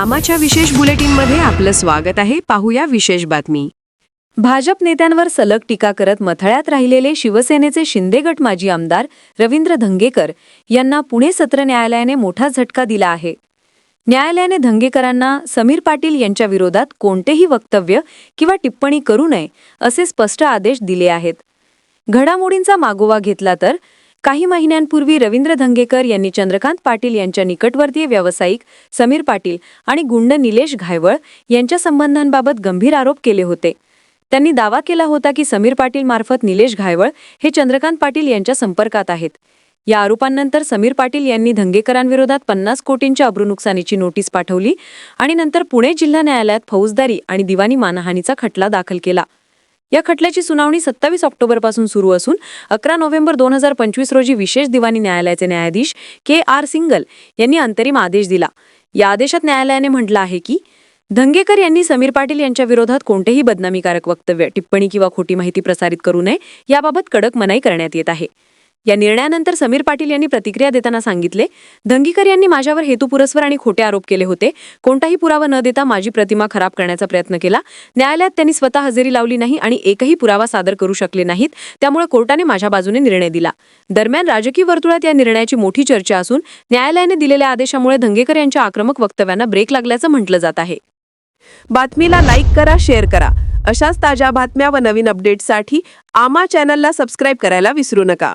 आमाच्या विशेष बुलेटिनमध्ये आपलं स्वागत आहे. पाहूया विशेष बातमी. भाजप नेत्यांवर सलग टीका करत मथळ्यात राहिलेले शिवसेनेचे शिंदे गट माजी आमदार रवींद्र धंगेकर यांना पुणे सत्र न्यायालयाने मोठा झटका दिला आहे. न्यायालयाने धंगेकरांना समीर पाटील यांच्या विरोधात कोणतेही वक्तव्य किंवा टिप्पणी करू नये असे स्पष्ट आदेश दिले आहेत. घडामोडींचा मागोवा घेतला तर काही महिन्यांपूर्वी रवींद्र धंगेकर यांनी चंद्रकांत पाटील यांच्या निकटवर्तीय व्यावसायिक समीर पाटील आणि गुंड निलेश घायवळ यांच्या संबंधांबाबत गंभीर आरोप केले होते. त्यांनी दावा केला होता की समीर पाटील मार्फत निलेश घायवळ हे चंद्रकांत पाटील यांच्या संपर्कात आहेत. या आरोपांनंतर समीर पाटील यांनी धंगेकरांविरोधात पन्नास कोटींच्या अब्रुनुकसानीची नोटीस पाठवली आणि नंतर पुणे जिल्हा न्यायालयात फौजदारी आणि दिवाणी मानहानीचा खटला दाखल केला. या खटल्याची सुनावणी सत्तावीस ऑक्टोबरपासून सुरू असून अकरा नोव्हेंबर दोन हजार पंचवीस रोजी विशेष दिवाणी न्यायालयाचे न्यायाधीश के आर सिंगल यांनी अंतरिम आदेश दिला. या आदेशात न्यायालयाने म्हटलं आहे की धंगेकर यांनी समीर पाटील यांच्या विरोधात कोणतेही बदनामीकारक वक्तव्य टिप्पणी किंवा खोटी माहिती प्रसारित करू नये याबाबत कडक मनाई करण्यात येत आहे. या निर्णयानंतर समीर पाटील यांनी प्रतिक्रिया देताना सांगितले धंगीकर यांनी माझ्यावर हेतुपुरस्वर आणि खोटे आरोप केले होते. कोणताही पुरावा न देता माझी प्रतिमा खराब करण्याचा प्रयत्न केला. न्यायालयात त्यांनी स्वतः हजेरी लावली नाही आणि एकही पुरावा सादर करू शकले नाहीत. त्यामुळे कोर्टाने माझ्या बाजूने निर्णय दिला. दरम्यान राजकीय वर्तुळात या निर्णयाची मोठी चर्चा असून न्यायालयाने दिलेल्या आदेशामुळे धंगेकर यांच्या आक्रमक वक्तव्यांना ब्रेक लागल्याचं म्हटलं जात आहे. बातमीला लाईक करा शेअर करा. अशाच ताज्या बातम्या व नवीन अपडेट्ससाठी आमा चॅनलला सबस्क्राईब करायला विसरू नका.